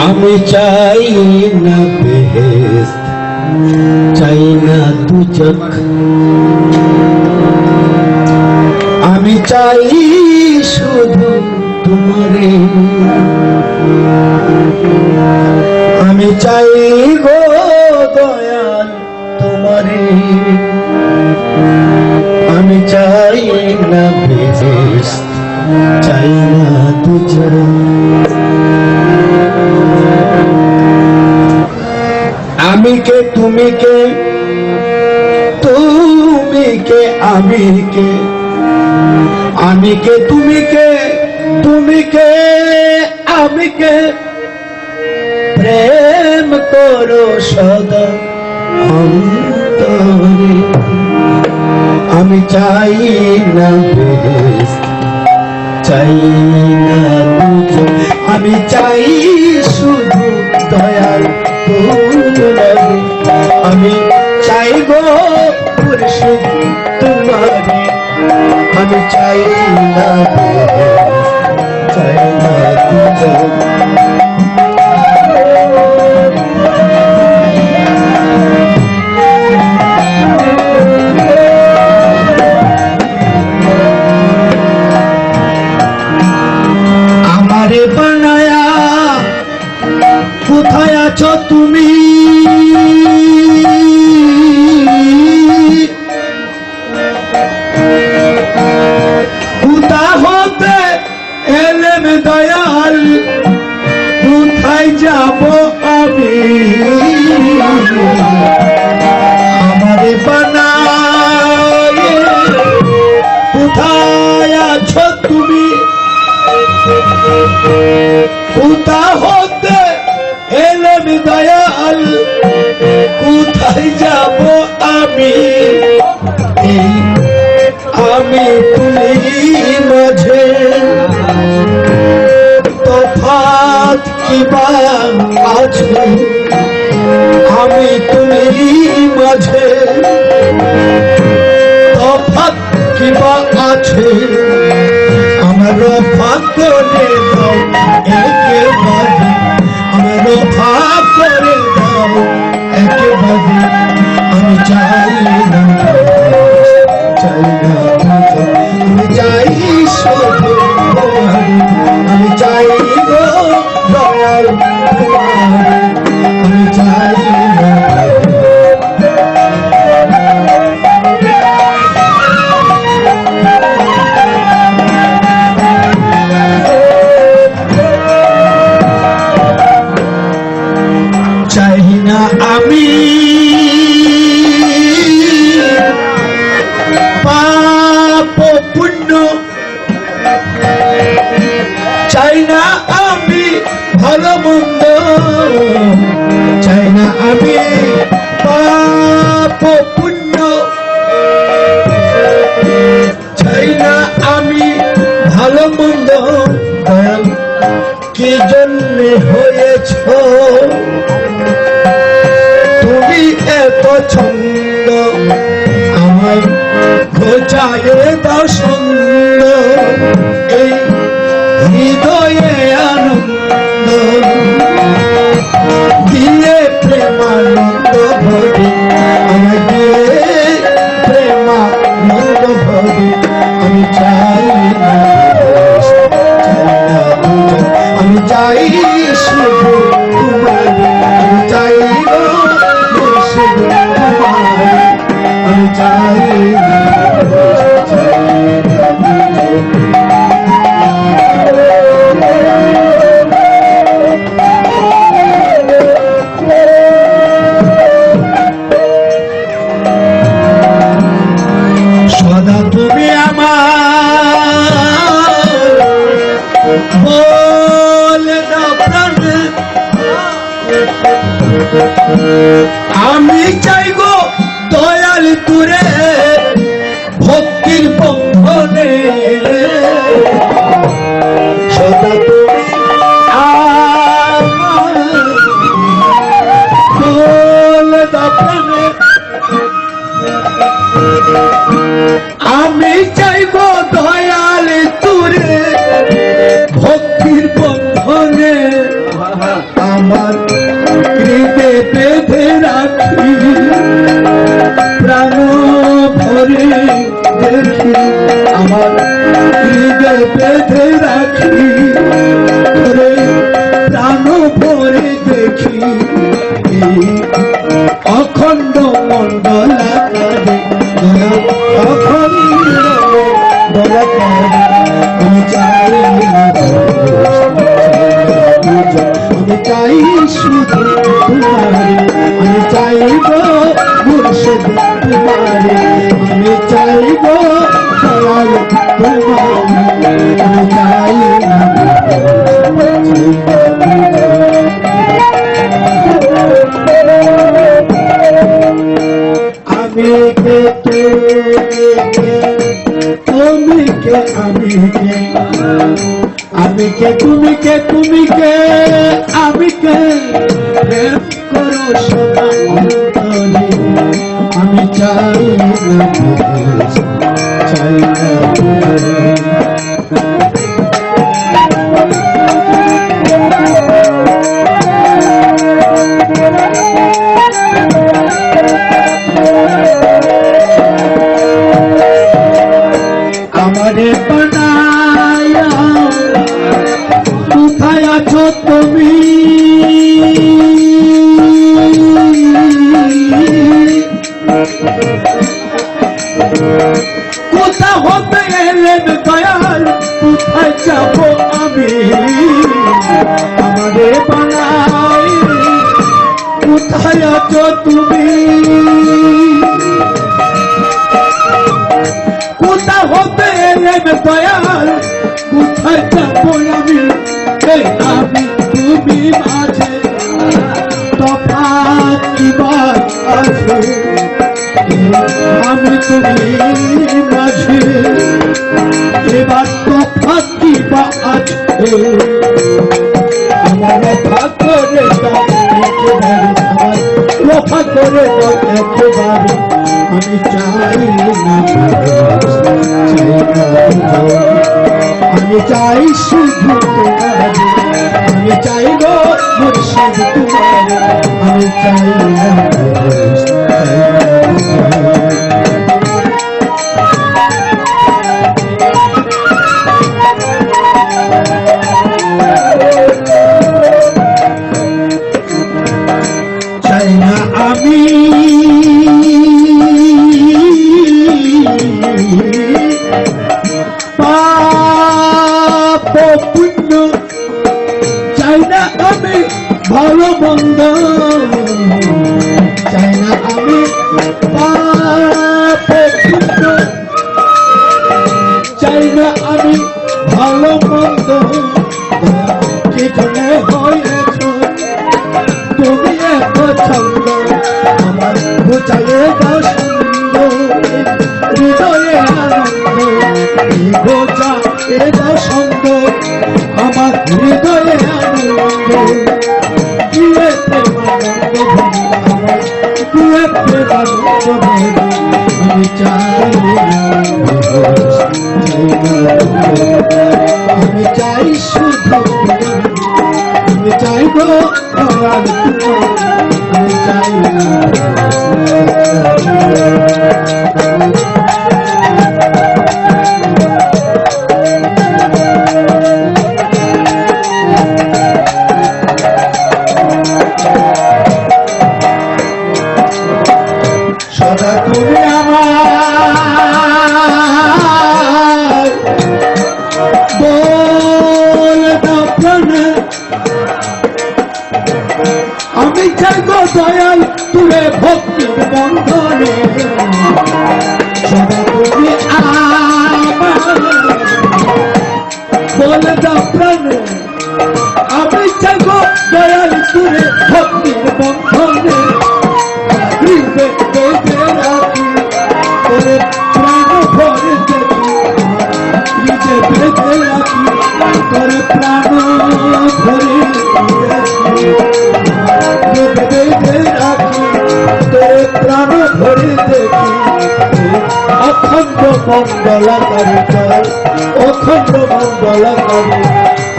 আমি চাই না বেহেস্ত চাই না দুজক আমি চাই শুধু তোমারে। আমি চাই গো দয়াল তোমারে। আমি চাই না বেহেস্ত আমি কে তুমি কে? তুমি কে আমি কে? আমি কে তুমি কে? তুমি কে? আমি কে? প্রেম করো সদা অন্তরে। আমি চাই না বেহেশত, চাই না আমি চাই শুধু দয়াল আমি চাই গো মুর্শিদ তোমারে আমি চাই না চাই না হতে এলেম দয়াল, কোথায় যাব আমি? আমারে বানায় কোথায় আছো তুমি? কোথা হতে এলেম দয়াল, কোথায় যাব আমি? আমি তুমি মাঝে তফাত কিবা আছে আমি তুমি মাঝে। তফাত কিবা আছে? আমার ভাগ করে দাও একেবারে। আমার ভাগ করে চাই না চাই না। saya. পাপ পুণ্য। চাই না আমি ভালো মন্দ কি জন্যে হয়েছ? তুমি এত ছন্দ আমার ঘোচায় দাও আমি না তখন দয়া করে আমি চাই না আমি চাই শুধু Hare বাদ আছে আমি তুমি মাঝে এবার তো ফাঁকি বা করে চাই না আমি ভালো মন্দ কি জন্য হয়েছ তুমি এত ছন্দ আমার বোঝালে দাও হৃদয়ে আনন্দ বোঝা এ দাও সন্দ আমার হৃদয়ে আনন্দ। গো আমার সদা তুমি আমার আছেন দয়াল তুলে ভক্তি বন্ধনে। সদা তুমি আমার। বলে মঙ্গলাকারী চাই অখণ্ড মঙ্গলাকারী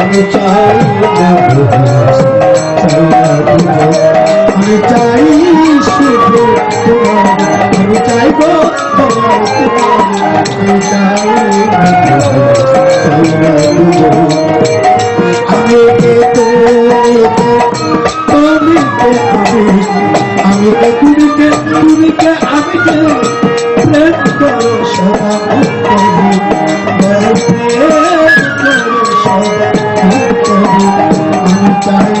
আমি চাই আমি চাই শুধু তোমার আমি চাইব তোমার আমি চাই আমি আমি আমি তুমি কে তুমি কে আমি কে সদা অন্তরে